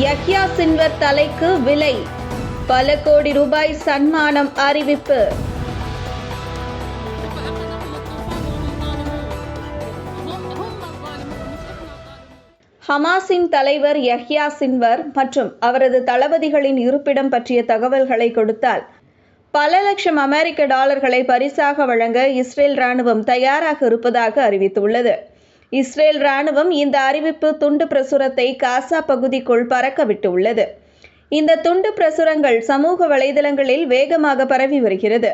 யக்யா Sinwar தலைக்கு விலை பல கோடி ரூபாய் சன்மானம் அறிவிப்பு. ஹமாஸின் தலைவர் யஹ்யா சின்வர் மற்றும் அவரது தளபதிகளின் இருப்பிடம் பற்றிய தகவல்களை கொடுத்தால் பல லட்சம் அமெரிக்க டாலர்களை பரிசாக வழங்க இஸ்ரேல் ராணுவம் தயாராக இருப்பதாக அறிவித்துள்ளது. இஸ்ரேல் ராணுவம் இந்த அறிவிப்பு துண்டு பிரசுரத்தை காசா பகுதிக்குள் பறக்கவிட்டுள்ளது. இந்த துண்டு பிரசுரங்கள் சமூக வலைதளங்களில் வேகமாக பரவி வருகிறது.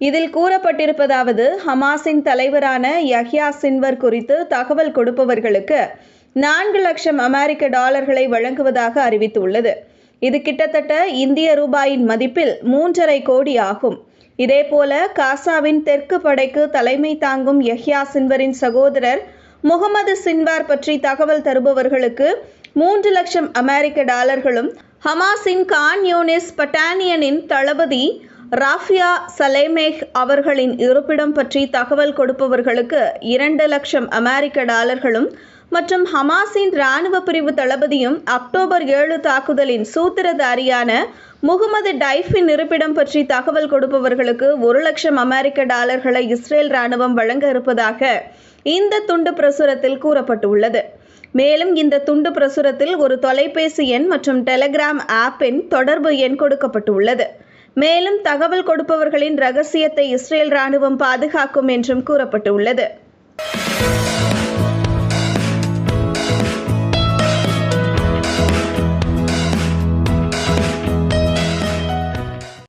இதில் கூறப்பட்டிருப்பதாவது ஹமாஸின் தலைவரான யஹ்யா சின்வர் குறித்து தகவல் கொடுப்பவர்களுக்கு நான்கு லட்சம் அமெரிக்க டாலர்களை வழங்குவதாக அறிவித்துள்ளது. இது கிட்டத்தட்ட இந்திய ரூபாயின் மதிப்பில் மூன்றரை கோடி ஆகும். இதேபோல காசாவின் தெற்கு படைக்கு தலைமை தாங்கும் யஹ்யா சின்வரின் சகோதரர் முகமது சின்வார் பற்றி தகவல் தருபவர்களுக்கு மூன்று லட்சம் அமெரிக்க டாலர்களும் ஹமாஸின் கான் யூனிஸ் பட்டானியனின் தளபதி ராஃபியா சலேமேஹ் அவர்களின் இருப்பிடம் பற்றி தகவல் கொடுப்பவர்களுக்கு இரண்டு லட்சம் அமெரிக்க டாலர்களும் மற்றும் ஹமாஸின் இராணுவ பிரிவு தளபதியும் அக்டோபர் ஏழு தாக்குதலின் சூத்திரதாரியான முகமது டைஃபின் இருப்பிடம் பற்றி தகவல் கொடுப்பவர்களுக்கு ஒரு லட்சம் அமெரிக்க டாலர்களை இஸ்ரேல் ராணுவம் வழங்க இருப்பதாக இந்த துண்டு பிரசுரத்தில் கூறப்பட்டுள்ளது. மேலும் இந்த துண்டு பிரசுரத்தில் ஒரு தொலைபேசி எண் மற்றும் டெலிகிராம் ஆப்பின் தொடர்பு எண் கொடுக்கப்பட்டுள்ளது. மேலும் தகவல் கொடுப்பவர்களின் ரகசியத்தை இஸ்ரேல் ராணுவம் பாதுகாக்கும் என்றும் கூறப்பட்டுள்ளது.